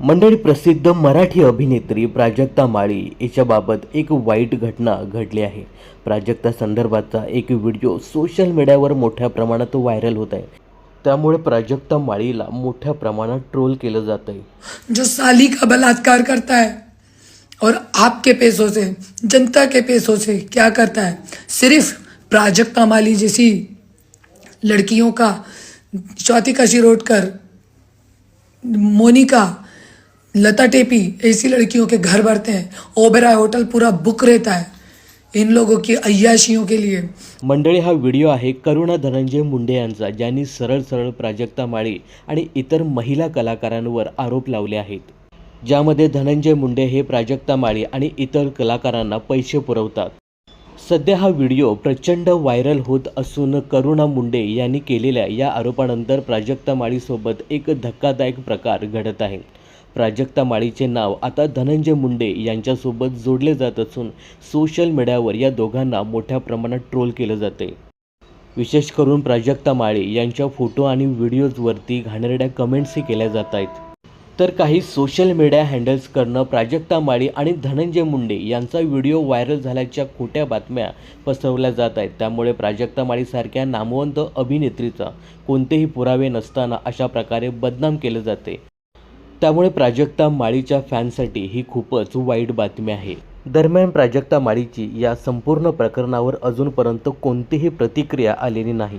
मंडळी प्रसिद्ध मराठी अभिनेत्री प्राजक्ता माळी हिच्याबाबत एक वाईट घटना घडली आहे. प्राजक्ता संदर्भाचा एक व्हिडिओ सोशल मीडियावर मोठ्या प्रमाणात व्हायरल होत आहे. त्यामुळे प्राजक्ता माळीला मोठ्या प्रमाणात ट्रोल केलं जात आहे जो साली का बलात्कार करता है और आपके पैसों से जनता के पैसों से क्या करता है? सिर्फ प्राजक्ता माली जैसी लड़कियों का स्वातिका शिरोडकर मोनिका लता टेपी ऐसी लड़कियों के घर भरते हैं। ओबेराय होटल पूरा बुक रहता है। इन लोगों की अय्याशियों के लिए। मंडळी हा व्हिडिओ आहे करुणा धनंजय मुंडे यांचा ज्यांनी सरळ सरळ प्राजक्ता माळी आणि इतर महिला कलाकारांवर आरोप लावले आहेत. ज्यामध्ये धनंजय मुंडे हे प्राजक्ता माळी आणि इतर कलाकारांना पैसे पुरवतात. सध्या हा व्हिडिओ प्रचंड व्हायरल होत असून करुणा मुंडे यांनी केलेल्या या आरोपानंतर प्राजक्ता माळीसोबत एक धक्कादायक प्रकार घडत आहे. प्राजक्ता माळीचे नाव आता धनंजय मुंडे यांच्यासोबत जोडले जात असून सोशल मीडियावर या दोघांना मोठ्या प्रमाणात ट्रोल केलं जाते. विशेष करून प्राजक्ता माळी यांच्या फोटो आणि व्हिडिओजवरती घाणेरड्या कमेंट्सही केल्या जात आहेत. तर काही सोशल मीडिया हँडल्स करणं प्राजक्ता माळी आणि धनंजय मुंडे यांचा व्हिडिओ व्हायरल झाल्याच्या खोट्या बातम्या पसरवल्या जात आहेत. त्यामुळे प्राजक्ता माळीसारख्या नामवंत अभिनेत्रीचा कोणतेही पुरावे नसताना अशा प्रकारे बदनाम केलं जाते. त्यामुळे प्राजक्ता माळीच्या फॅनसाठी ही खूपच वाईट बातमी आहे. दरम्यान प्राजक्ता माळीची या संपूर्ण प्रकरणावर अजूनपर्यंत कोणतीही प्रतिक्रिया आलेली नाही.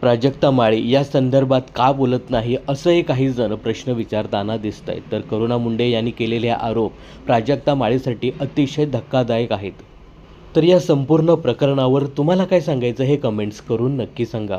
प्राजक्ता माळी या संदर्भात का बोलत नाही असंही काही जण प्रश्न विचारताना दिसत आहेत तर करुणा मुंडे यांनी केलेले आरोप प्राजक्ता माळीसाठी अतिशय धक्कादायक आहेत. तर या संपूर्ण प्रकरणावर तुम्हाला काय सांगायचं हे कमेंट्स करून नक्की सांगा.